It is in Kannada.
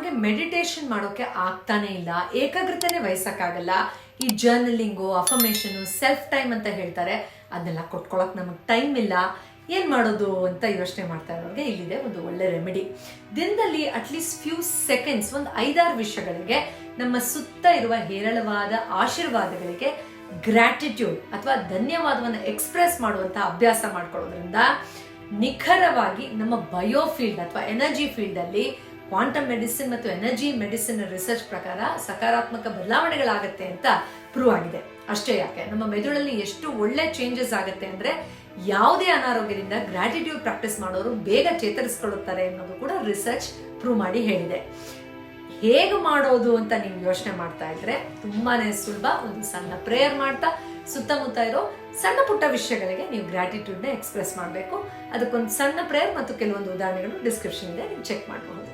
ನಮಗೆ ಮೆಡಿಟೇಷನ್ ಮಾಡೋಕೆ ಆಗ್ತಾನೆ ಇಲ್ಲ, ಏಕಾಗ್ರತೆನೇ ವಹಿಸೋಕ್ಕಾಗಲ್ಲ. ಈ ಜರ್ನಲಿಂಗು ಅಫರ್ಮೇಷನು ಸೆಲ್ಫ್ ಟೈಮ್ ಅಂತ ಹೇಳ್ತಾರೆ. ಅದನ್ನೆಲ್ಲ ಕೊಟ್ಕೊಳಕ್ ನಮಗೆ ಟೈಮ್ ಇಲ್ಲ. ಏನ್ ಮಾಡೋದು ಅಂತ ಯೋಚನೆ ಮಾಡ್ತಾ ಇರೋರಿಗೆ ಇಲ್ಲಿದೆ ಒಂದು ಒಳ್ಳೆ ರೆಮಿಡಿ ದಿನದಲ್ಲಿ ಅಟ್ಲೀಸ್ಟ್ ಫ್ಯೂ ಸೆಕೆಂಡ್ಸ್ ಒಂದು ಐದಾರು ವಿಷಯಗಳಿಗೆ ನಮ್ಮ ಸುತ್ತ ಇರುವ ಹೇರಳವಾದ ಆಶೀರ್ವಾದಗಳಿಗೆ ಗ್ರಾಟಿಟ್ಯೂಡ್ ಅಥವಾ ಧನ್ಯವಾದವನ್ನು ಎಕ್ಸ್ಪ್ರೆಸ್ ಮಾಡುವಂತ ಅಭ್ಯಾಸ ಮಾಡ್ಕೊಳ್ಳೋದ್ರಿಂದ ನಿಖರವಾಗಿ ನಮ್ಮ ಬಯೋ ಫೀಲ್ಡ್ ಅಥವಾ ಎನರ್ಜಿ ಫೀಲ್ಡ್ ಅಲ್ಲಿ ಕ್ವಾಂಟಮ್ ಮೆಡಿಸಿನ್ ಮತ್ತು ಎನರ್ಜಿ ಮೆಡಿಸಿನ್ ರಿಸರ್ಚ್ ಪ್ರಕಾರ ಸಕಾರಾತ್ಮಕ ಬದಲಾವಣೆಗಳಾಗತ್ತೆ ಅಂತ ಪ್ರೂವ್ ಆಗಿದೆ. ಅಷ್ಟೇ ಯಾಕೆ? ನಮ್ಮ ಮೆದುಳಲ್ಲಿ ಎಷ್ಟು ಒಳ್ಳೆ ಚೇಂಜಸ್ ಆಗುತ್ತೆ ಅಂದ್ರೆ ಯಾವುದೇ ಅನಾರೋಗ್ಯದಿಂದ ಗ್ರಾಟಿಟ್ಯೂಡ್ ಪ್ರಾಕ್ಟೀಸ್ ಮಾಡೋರು ಬೇಗ ಚೇತರಿಸ್ಕೊಳ್ಳುತ್ತಾರೆ ಅನ್ನೋದು ಕೂಡ ರಿಸರ್ಚ್ ಪ್ರೂವ್ ಮಾಡಿ ಹೇಳಿದೆ. ಹೇಗೆ ಮಾಡೋದು ಅಂತ ನೀವು ಯೋಚನೆ ಮಾಡ್ತಾ ಇದ್ರೆ ತುಂಬಾನೇ ಸುಲಭ. ಒಂದು ಸಣ್ಣ ಪ್ರೇಯರ್ ಮಾಡ್ತಾ ಸುತ್ತಮುತ್ತ ಇರೋ ಸಣ್ಣ ಪುಟ್ಟ ವಿಷಯಗಳಿಗೆ ನೀವು ಗ್ರಾಟಿಟ್ಯೂಡ್ನ ಎಕ್ಸ್ಪ್ರೆಸ್ ಮಾಡಬೇಕು. ಅದಕ್ಕೊಂದು ಸಣ್ಣ ಪ್ರೇಯರ್ ಮತ್ತು ಕೆಲವೊಂದು ಉದಾಹರಣೆಗಳು ಡಿಸ್ಕ್ರಿಪ್ಷನ್ ಇದೆ ನೀವು ಚೆಕ್ ಮಾಡಬಹುದು.